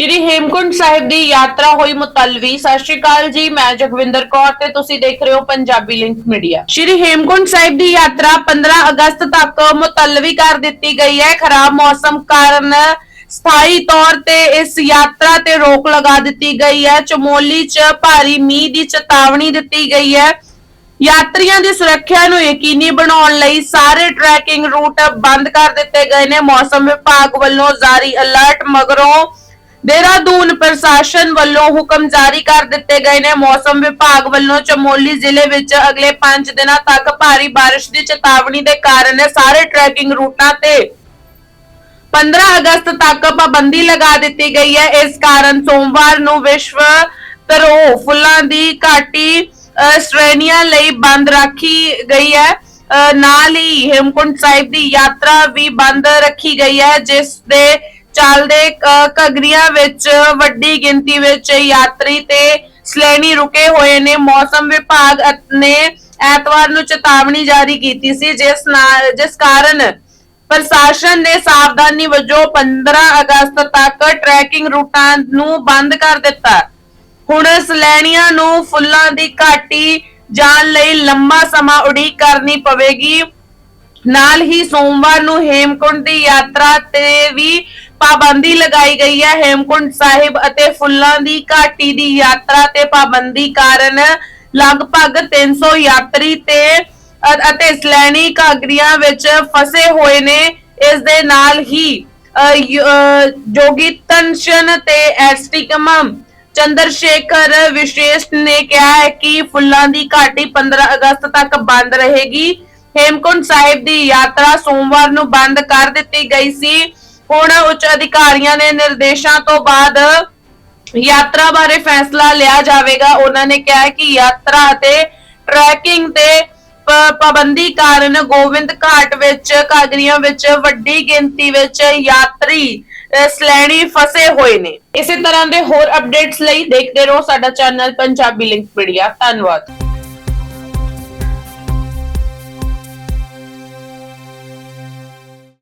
ਸ਼੍ਰੀ ਹੇਮਕੁੰਟ ਸਾਹਿਬ ਦੀ ਯਾਤਰਾ ਹੋਈ ਮੁਤਲਵੀ। ਸਤਿ ਸ਼੍ਰੀ ਅਕਾਲ ਜੀ, ਮੈਂ ਜਗਵਿੰਦਰ ਕੌਰ ਤੇ ਤੁਸੀਂ ਦੇਖ ਰਹੇ ਹੋ ਪੰਜਾਬੀ ਲਿੰਕ ਮੀਡੀਆ। ਸ਼੍ਰੀ ਹੇਮਕੁੰਟ ਸਾਹਿਬ ਦੀ ਯਾਤਰਾ 15 ਅਗਸਤ ਤੱਕ ਮੁਤਲਵੀ ਕਰ ਦਿੱਤੀ ਗਈ ਹੈ। ਖਰਾਬ ਮੌਸਮ ਕਾਰਨ ਸਥਾਈ ਤੌਰ ਤੇ ਇਸ ਯਾਤਰਾ ਤੇ ਰੋਕ ਲਗਾ ਦਿੱਤੀ ਗਈ ਹੈ। ਚਮੋਲੀ 'ਚ ਭਾਰੀ ਮੀਂਹ ਦੀ ਚੇਤਾਵਨੀ ਦਿੱਤੀ ਗਈ ਹੈ। ਯਾਤਰੀਆਂ ਦੀ ਸੁਰੱਖਿਆ ਨੂੰ ਯਕੀਨੀ ਬਣਾਉਣ ਲਈ ਸਾਰੇ ਟਰੈਕਿੰਗ ਰੂਟ ਬੰਦ ਕਰ ਦਿੱਤੇ ਗਏ ਨੇ। ਮੌਸਮ ਵਿਭਾਗ ਵੱਲੋਂ ਜਾਰੀ ਅਲਰਟ ਮਗਰੋਂ ਦੇਹਰਾਦੂਨ ਪ੍ਰਸ਼ਾਸਨ ਵੱਲੋਂ ਹੁਕਮ ਜਾਰੀ ਕਰ ਦਿੱਤੇ ਗਏ ਨੇ। ਮੌਸਮ ਵਿਭਾਗ ਵੱਲੋਂ ਚਮੋਲੀ ਜ਼ਿਲ੍ਹੇ ਵਿੱਚ ਅਗਲੇ 5 ਦਿਨਾਂ ਤੱਕ ਭਾਰੀ ਬਾਰਿਸ਼ ਦੀ ਚੇਤਾਵਨੀ ਦੇ ਕਾਰਨ ਸਾਰੇ ਟਰੈਕਿੰਗ ਰੂਟਾਂ ਤੇ 15 ਅਗਸਤ ਤੱਕ ਪਾਬੰਦੀ ਲਗਾ ਦਿੱਤੀ ਗਈ ਹੈ। ਇਸ ਕਾਰਨ ਸੋਮਵਾਰ ਨੂੰ ਵਿਸ਼ਵ ਧਰੋ ਫੁੱਲਾਂ ਦੀ ਘਾਟੀ ਅਹ, ਸ਼੍ਰੇਣੀਆਂ ਲਈ ਬੰਦ ਰੱਖੀ ਗਈ ਹੈ। ਅਹ, ਨਾਲ ਹੀ ਹੇਮਕੁੰਟ ਸਾਹਿਬ ਦੀ ਯਾਤਰਾ ਵੀ ਬੰਦ ਰੱਖੀ ਗਈ ਹੈ ਜਿਸ ਦੇ ਚੱਲਦੇ ਅਹ, ਘਗਰੀਆਂ ਵਿੱਚ ਵੱਡੀ ਗਿਣਤੀ ਵਿੱਚ ਯਾਤਰੀ ਤੇ ਸਲੈਣੀ ਰੁਕੇ ਹੋਏ ਨੇ। ਮੌਸਮ ਵਿਭਾਗ ਨੇ ਐਤਵਾਰ ਨੂੰ ਚੇਤਾਵਨੀ ਜਾਰੀ ਕੀਤੀ ਸੀ ਜਿਸ ਨਾਲ ਜਿਸ ਕਾਰਨ ਪ੍ਰਸ਼ਾਸਨ ਨੇ ਸਾਵਧਾਨੀ ਵਜੋਂ 15 ਅਗਸਤ ਤੱਕ ਟਰੈਕਿੰਗ ਰੂਟਾਂ ਨੂੰ ਬੰਦ ਕਰ ਦਿੱਤਾ। ਹੁਣ ਸਲੈਣੀਆਂ ਨੂੰ ਫੁੱਲਾਂ ਦੀ ਘਾਟੀ ਜਾਣ ਲਈ ਲੰਮਾ ਸਮਾਂ ਉਡੀਕ ਕਰਨੀ ਪਵੇਗੀ। ਨਾਲ ਹੀ ਸੋਮਵਾਰ ਨੂੰ ਹੇਮਕੁੰਟ ਦੀ ਯਾਤਰਾ ਤੇ ਵੀ ਪਾਬੰਦੀ ਲਗਾਈ ਗਈ ਹੈ ਹੇਮਕੁੰਟ ਸਾਹਿਬ ਅਤੇ ਫੁੱਲਾਂ ਦੀ ਘਾਟੀ ਦੀ ਯਾਤਰਾ ਤੇ ਪਾਬੰਦੀ ਕਾਰਨ ਲਗਭਗ 300 ਯਾਤਰੀ ਤੇ, ਅ- ਅਤੇ ਸਲੈਣੀ ਘਾਗਰੀਆਂ ਵਿੱਚ ਫਸੇ ਹੋਏ ਨੇ। ਇਸ ਦੇ ਨਾਲ ਹੀ ਜੋਗੀ ਤਨਸ਼ਨ ਤੇ ਐਸਟਿਕਮ ਚੰਦਰਸ਼ੇਖਰ ਵਿਸ਼ੇਸ਼ ਨੇ ਕਿਹਾ ਹੈ ਕਿ ਫੁੱਲਾਂ ਦੀ ਘਾਟੀ 15 ਅਗਸਤ ਤੱਕ ਬੰਦ ਰਹੇਗੀ। ਹੇਮਕੁੰਟ ਸਾਹਿਬ ਦੀ ਯਾਤਰਾ ਸੋਮਵਾਰ ਨੂੰ ਬੰਦ ਕਰ ਦਿੱਤੀ ਗਈ ਸੀ। ਹੁਣ ਉੱਚ ਅਧਿਕਾਰੀਆਂ ਦੇ ਨਿਰਦੇਸ਼ਾਂ ਤੋਂ ਬਾਅਦ ਯਾਤਰਾ ਬਾਰੇ ਫੈਸਲਾ ਲਿਆ ਜਾਵੇਗਾ। ਉਹਨਾਂ ਨੇ ਕਿਹਾ ਕਿ ਯਾਤਰਾ ਅਤੇ ਟਰੈਕਿੰਗ ਤੇ ਪਾਬੰਦੀ ਕਾਰਨ ਗੋਬਿੰਦ ਘਾਟ ਵਿੱਚ ਕਾਗਰੀਆਂ ਵਿੱਚ ਵੱਡੀ ਗਿਣਤੀ ਵਿੱਚ ਯਾਤਰੀ ਸਲੈਣੀ ਫਸੇ ਹੋਏ ਨੇ। ਇਸੇ ਤਰ੍ਹਾਂ ਦੇ ਹੋਰ ਅਪਡੇਟਸ ਲਈ ਦੇਖਦੇ ਰਹੋ ਸਾਡਾ ਚੈਨਲ ਪੰਜਾਬੀ ਲਿੰਕ ਮੀਡੀਆ ਧੰਨਵਾਦ।